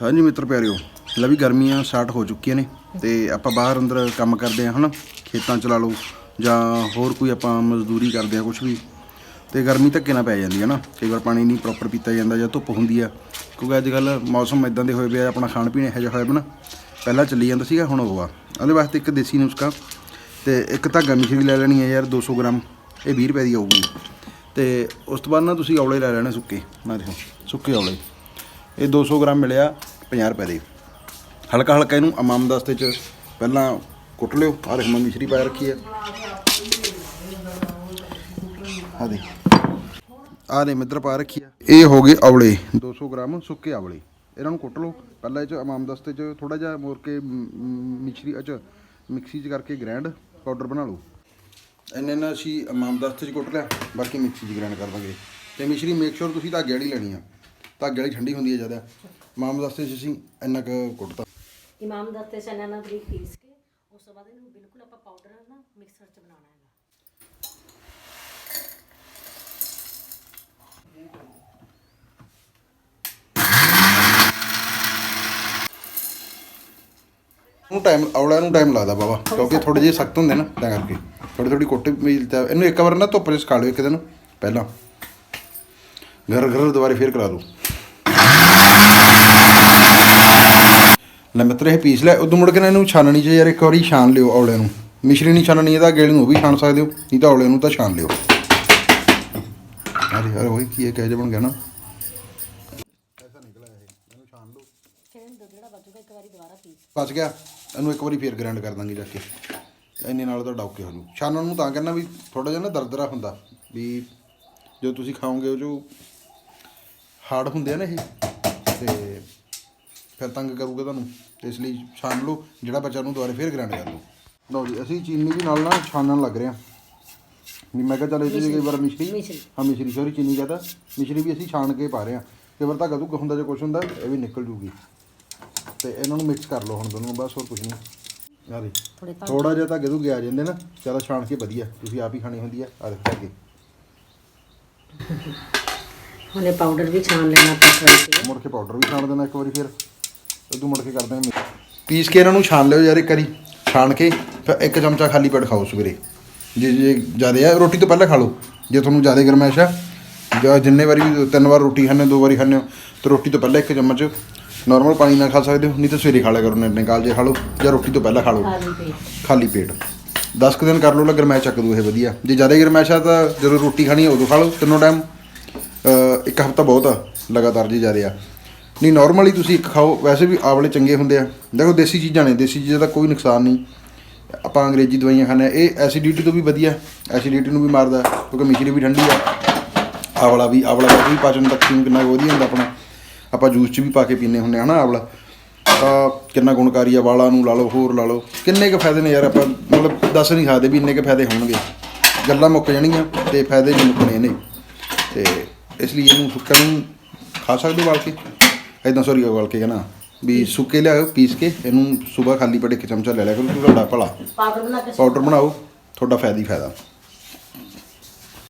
ਹਾਂਜੀ ਮਿੱਤਰ ਪਿਆਰਿਓ, ਲੈ ਵੀ ਗਰਮੀਆਂ ਸਟਾਰਟ ਹੋ ਚੁੱਕੀਆਂ ਨੇ ਤੇ ਆਪਾਂ ਬਾਹਰ ਅੰਦਰ ਕੰਮ ਕਰਦੇ ਆ ਹਨਾ? ਖੇਤਾਂ ਚ ਲਾ ਲਓ ਜਾਂ ਹੋਰ ਕੋਈ ਆਪਾਂ ਮਜ਼ਦੂਰੀ ਕਰਦੇ ਆ ਕੁਝ ਵੀ, ਤੇ ਗਰਮੀ ਧੱਕੇ ਨਾਲ ਪੈ ਜਾਂਦੀ ਹੈ ਨਾ? ਕਈ ਵਾਰ ਪਾਣੀ ਨਹੀਂ ਪ੍ਰੋਪਰ ਪੀਤਾ ਜਾਂਦਾ ਜਾਂ ਧੁੱਪ ਹੁੰਦੀ ਆ, ਕਿਉਂਕਿ ਅੱਜ ਕੱਲ ਮੌਸਮ ਇਦਾਂ ਦੇ ਹੋਏ ਪਿਆ ਆਪਣਾ ਖਾਣ ਪੀਣ ਇਹੋ ਜਿਹਾ ਹੋਇਆ ਬਣਾ ਪਹਿਲਾਂ ਚੱਲੀ ਜਾਂਦਾ ਸੀਗਾ, ਹੁਣ ਉਹ ਆ। ਉਹਦੇ ਵਾਸਤੇ ਇੱਕ ਦੇਸੀ ਨੁਸਖਾ, ਤੇ ਇੱਕ ਧਾਗਾ ਮਿਸ਼ਰੀ ਲੈ ਲੈਣੀ ਹੈ ਯਾਰ 200 ਗ੍ਰਾਮ, ਇਹ 20 ਰੁਪਏ ਦੀ ਆਊਗੀ। ਤੇ ਉਸ ਤੋਂ ਬਾਅਦ ਨਾ ਤੁਸੀਂ ਔਲੇ ਲੈ ਲੈਣੇ ਸੁੱਕੇ ਨਾ ਦੇਖੋ, ਸੁੱਕੇ ਔਲੇ। ਇਹ 200 ਗ੍ਰਾਮ ਮਿਲਿਆ 50 ਰੁਪਏ ਦੇ। ਹਲਕਾ ਹਲਕਾ ਇਹਨੂੰ ਅਮਾਮ ਦਸਤੇ ਚ ਪਹਿਲਾਂ ਕੁੱਟ ਲਿਓ। ਆਹ ਰਖਮਾ ਮਿਸ਼ਰੀ ਪਾ ਰੱਖੀ ਹੈ। ਆ ਦੇ ਆ ਦੇ ਮਿੱਤਰ ਪਾ ਰੱਖੀ ਆ ਇਹ ਹੋ ਗਏ ਔਲੇ 200 ਗ੍ਰਾਮ ਸੁੱਕੇ ਔਲੇ ਇਹਨਾਂ ਨੂੰ ਕੁੱਟ ਲਓ। ਪਹਿਲਾਂ ਇਹ ਚ ਅਮਾਮ ਦਸਤੇ ਚ ਥੋੜਾ ਜਿਹਾ ਮੋਰ ਕੇ ਮ, ਮਿਸ਼ਰੀ ਅਚ ਮਿਕਸੀ ਚ ਕਰਕੇ ਗ੍ਰੈਂਡ ਪਾਊਡਰ ਬਣਾ ਲਓ। ਇੰਨੇ ਨਾਲ ਅਸੀਂ ਅਮਾਮ ਦਸਤੇ ਚ ਕੁੱਟ ਲਿਆ। ਬਾਕੀ ਮਿਕਸੀ ਚ ਗ੍ਰਾਈਂਡ ਕਰ ਦਾਂਗੇ। ਤੇ ਮਿਸ਼ਰੀ ਮੇਕ ਸ਼ੋਰ ਤੁਸੀਂ ਧਾਗੇ ਵਾਲੀ ਲੈਣੀ ਆ। ਧਾਗੇ ਵਾਲੀ ਠੰਡੀ ਹੁੰਦੀ ਹੈ ਜ਼ਿਆਦਾ। ਅਮਾਮ ਦਸਤੇ ਚ ਅਸੀਂ ਇੰਨਾ ਕੁ ਕੁੱਟਤਾ। ਇਮਾਮ ਦਸਤੇ ਚਨਿਆਂ ਨਾਲ ਬਰੀਕ ਪੀਸ ਕੇ ਉਸ ਤੋਂ ਬਾਅਦ ਇਹਨੂੰ ਬਿਲਕੁਲ ਆਪਾਂ ਪਾਊਡਰ ਨਾ ਮਿਕਸਰ 'ਚ ਬਣਾਉਣਾ ਹੈਗਾ। ਨੂੰ ਟਾਈਮ ਔਲਿਆਂ ਨੂੰ ਟਾਈਮ ਲੱਗਦਾ ਬਾਬਾ ਕਿਉਂਕਿ ਥੋੜੇ ਜਿਹੇ ਸਖਤ ਹੁੰਦੇ ਨਾ ਤਾਂ ਕਰਕੇ। ਥੋੜੀ ਥੋੜੀ ਕੁੱਟ ਮਿਲਦਾ ਇਹਨੂੰ ਇੱਕ ਵਾਰ ਨਾ ਧੁੱਪ 'ਚ ਸੁਕਾ ਲਿਓ ਇੱਕ ਦਿਨ ਪਹਿਲਾਂ। ਘਰ ਘਰ ਦੁਬਾਰੇ ਫੇਰ ਕਰਾ ਦਿਓ। ਲੈ ਮਿੱਤਰ ਇਹ ਪੀਸ ਲੈ, ਉਦੋਂ ਮੁੜ ਕੇ ਨਾ ਇਹਨੂੰ ਛਾਨਣੀ 'ਚ ਯਾਰ ਇੱਕ ਵਾਰੀ ਛਾਨ ਲਿਓ ਔਲਿਆਂ ਨੂੰ। ਮਿਸ਼ਰੀ ਨਹੀਂ ਛਾਨਣੀ, ਇਹਦਾ ਗੇੜ ਨੂੰ ਉਹ ਵੀ ਛਾਨ ਸਕਦੇ ਹੋ, ਨਹੀਂ ਤਾਂ ਔਲਿਆਂ ਨੂੰ ਤਾਂ ਛਾਨ ਲਿਓ। ਅਰੇ ਅਰੇ ਉਹ ਕੀ ਇਹ ਕਹਿ ਬਣ ਗਿਆ ਨਾ। ਫਿਰ ਇਹਨੂੰ ਜਿਹੜਾ ਬਚੂਗਾ ਇੱਕ ਵਾਰੀ ਦੁਬਾਰਾ ਪੀਸ ਬਚ ਗਿਆ, ਇਹਨੂੰ ਇੱਕ ਵਾਰੀ ਫੇਰ ਗ੍ਰਾਈਂਡ ਕਰ ਦਾਂਗੇ ਜਾ ਕੇ। ਇੰਨੇ ਨਾਲ ਤਾਂ ਡੌਕੇ ਹੋ ਜੂ। ਛਾਨਣ ਨੂੰ ਤਾਂ ਕਹਿੰਦਾ ਵੀ ਥੋੜਾ ਜਿਹਾ ਨਾ ਦਰਦਰਾ ਹੁੰਦਾ, ਵੀ ਜੋ ਤੁਸੀਂ ਖਾਓਗੇ ਉਹ ਜੋ ਹਾਰਡ ਹੁੰਦੇ ਆ ਨਾ ਇਹ, ਤੇ ਫਿਰ ਤੰਗ ਕਰੂਗਾ ਤੁਹਾਨੂੰ। ਤੇ ਇਸ ਲਈ ਛਾਨ ਲਓ ਜਿਹੜਾ ਬੱਚਾ ਨੂੰ ਦੁਬਾਰੇ ਫੇਰ ਗ੍ਰਾਈਂਡ ਕਰ ਲਓ। ਲਓ ਜੀ ਅਸੀਂ ਚੀਨੀ ਵੀ ਨਾਲ ਨਾ ਛਾਨਣ ਲੱਗ ਰਹੇ ਹਾਂ। ਵੀ ਮੈਂ ਕਿਹਾ ਚੱਲ ਇਹ 'ਚ ਕਈ ਵਾਰ ਮਿਸ਼ਰੀ। ਹਾਂ ਮਿਸ਼ਰੀ ਸੌਰੀ ਚੀਨੀ ਕਹਤਾ ਮਿਸ਼ਰੀ ਵੀ ਅਸੀਂ ਛਾਣ ਕੇ ਪਾ ਰਹੇ ਹਾਂ। ਕਈ ਵਾਰ ਧਾਗਾ ਧੁੱਗਾ ਹੁੰਦਾ ਜੇ ਕੁਛ ਹੁੰਦਾ ਇਹ ਵੀ ਨਿਕਲ ਜੂਗੀ। ਤੇ ਇਹਨਾਂ ਨੂੰ ਮਿਕਸ ਕਰ ਲਓ ਹੁਣ ਦੋਨੋਂ ਬਸ ਹੋਰ ਕੁਝ ਨਹੀਂ। ਆ ਦੇ ਥੋੜੇ ਜਿਹਾ ਧਾਗੇ ਧੁੱਗੇ ਆ ਜਾਂਦੇ ਨਾ ਚਲੋ ਛਾਣ ਕੇ ਵਧੀਆ ਤੁਸੀਂ ਆਪ ਹੀ ਖਾਣੀ ਹੁੰਦੀ ਆ। ਆ ਦੇਖ ਧਾਗੇ ਪਾਊਡਰ ਵੀ ਛਾਣ ਲੈਣਾ ਆਪਾਂ ਫਰਾਈ ਤੇ ਮੁੜ ਕੇ ਪਾਊਡਰ ਵੀ ਛਾਣ ਦੇਣਾ ਇੱਕ ਵਾਰੀ ਫਿਰ। ਉਦੋਂ ਮੁੜ ਕੇ ਕਰਦੇ ਹਾਂ ਪੀਸ ਕੇ ਇਹਨਾਂ ਨੂੰ ਛਾਣ ਲਿਓ ਯਾਰ ਇੱਕ ਵਾਰੀ ਛਾਣ ਕੇ ਫਿਰ ਇੱਕ ਚਮਚਾ ਖਾਲੀ ਪੇਟ ਖਾਓ ਸਵੇਰੇ। ਜੇ ਜੇ ਜ਼ਿਆਦਾ ਆ ਰੋਟੀ ਤੋਂ ਪਹਿਲਾਂ ਖਾ ਲਓ। ਜੇ ਤੁਹਾਨੂੰ ਜ਼ਿਆਦਾ ਗਰਮੈਸ਼ ਆ ਜਾਂ ਜਿੰਨੇ ਵਾਰੀ ਵੀ ਤਿੰਨ ਵਾਰ ਰੋਟੀ ਖਾਣੇ ਦੋ ਵਾਰੀ ਖਾਣੇ ਹੋ ਤਾਂ ਰੋਟੀ ਤੋਂ ਪਹਿਲਾਂ ਇੱਕ ਚਮਚ ਨਾਰਮਲ ਪਾਣੀ ਨਾਲ ਖਾ ਸਕਦੇ ਹੋ ਨਹੀਂ ਤਾਂ ਸਵੇਰੇ ਖਾ ਲਿਆ ਕਰੋ ਨਿਰਣੇ ਕਾਲ ਜੇ ਖਾ ਲਓ ਜਾਂ ਰੋਟੀ ਤੋਂ ਪਹਿਲਾਂ ਖਾ ਲਓ। ਖਾਲੀ ਪੇਟ। 10 ਕੁ ਦਿਨ ਕਰ ਲਓ ਲਾ ਗਰਮੈਸ਼ ਚੱਕ ਦੂ ਇਹ ਵਧੀਆ। ਜੇ ਜ਼ਿਆਦਾ ਗਰਮੈਸ਼ ਆ ਤਾਂ ਜਦੋਂ ਰੋਟੀ ਖਾਣੀ ਉਦੋਂ ਖਾ ਲਓ ਤਿੰਨੋਂ ਟਾਈਮ ਇੱਕ ਹਫਤਾ ਬਹੁਤ ਆ ਲਗਾਤਾਰ ਜੇ ਜ਼ਿਆਦਾ ਆ। ਨਹੀਂ ਨਾਰਮਲੀ ਤੁਸੀਂ ਇੱਕ ਖਾਓ। ਵੈਸੇ ਵੀ ਆਵਲੇ ਚੰਗੇ ਹੁੰਦੇ ਆ। ਦੇਖੋ, ਦੇਸੀ ਚੀਜ਼ਾਂ ਨੇ, ਦੇਸੀ ਚੀਜ਼ਾਂ ਦਾ ਕੋਈ ਨੁਕਸਾਨ ਨਹੀਂ। ਆਪਾਂ ਅੰਗਰੇਜ਼ੀ ਦਵਾਈਆਂ ਖਾਂਦੇ ਹਾਂ। ਇਹ ਐਸਿਡਿਟੀ ਤੋਂ ਵੀ ਵਧੀਆ ਐਸਿਡਿਟੀ ਨੂੰ ਵੀ ਮਾਰਦਾ ਕਿਉਂਕਿ ਮਿਸ਼ਰੀ ਵੀ ਠੰਡੀ ਆ। ਆਵਲਾ ਵੀ ਆਵਲਾ ਵੀ ਪਾਚਨ ਤਕਤੀ ਕਿੰਨਾ ਕੁ ਵਧੀਆ ਹੁੰਦਾ ਆਪਣਾ। ਆਪਾਂ ਜੂਸ 'ਚ ਵੀ ਪਾ ਕੇ ਪੀਂਦੇ ਹੁੰਦੇ ਆ ਹਨਾ, ਆਵਲਾ? ਤਾਂ ਕਿੰਨਾ ਗੁਣਕਾਰੀ ਆ, ਵਾਲਾਂ ਨੂੰ ਲਾ ਲਓ, ਹੋਰ ਲਾ ਲਓ। ਕਿੰਨੇ ਕੁ ਫਾਇਦੇ ਨੇ ਯਾਰ ਆਪਾਂ, ਮਤਲਬ ਦੱਸ ਨਹੀਂ ਸਕਦੇ ਵੀ ਇੰਨੇ ਕੁ ਫਾਇਦੇ ਹੋਣਗੇ। ਗੱਲਾਂ ਮੁੱਕ ਜਾਣਗੀਆਂ ਤੇ ਫਾਇਦੇ ਨਹੀਂ ਮੁੱਕਣੇ ਨੇ। ਤੇ ਇਸ ਲਈ ਇਹਨੂੰ ਸੁੱਕਾ ਨੂੰ ਖਾ ਸਕਦੇ ਵਾਲ ਕੇ? ਐਦਾਂ ਸੌਰੀ ਵਾਲ ਕੇ ਕਹਿੰਦਾ ਵੀ ਸੁੱਕੇ ਲਿਆਓ ਪੀਸ ਕੇ ਇਹਨੂੰ ਸਵੇਰ ਖਾਲੀ ਪੇਟ ਇੱਕ ਚਮਚਾ ਲੈ ਲਿਆ ਕਰੋ ਤੁਹਾਡਾ ਭਲਾ। ਪਾਊਡਰ ਬਣਾ ਕੇ ਪਾਊਡਰ ਬਣਾਓ ਤੁਹਾਡਾ ਫਾਇਦਾ ਹੀ ਫਾਇਦਾ।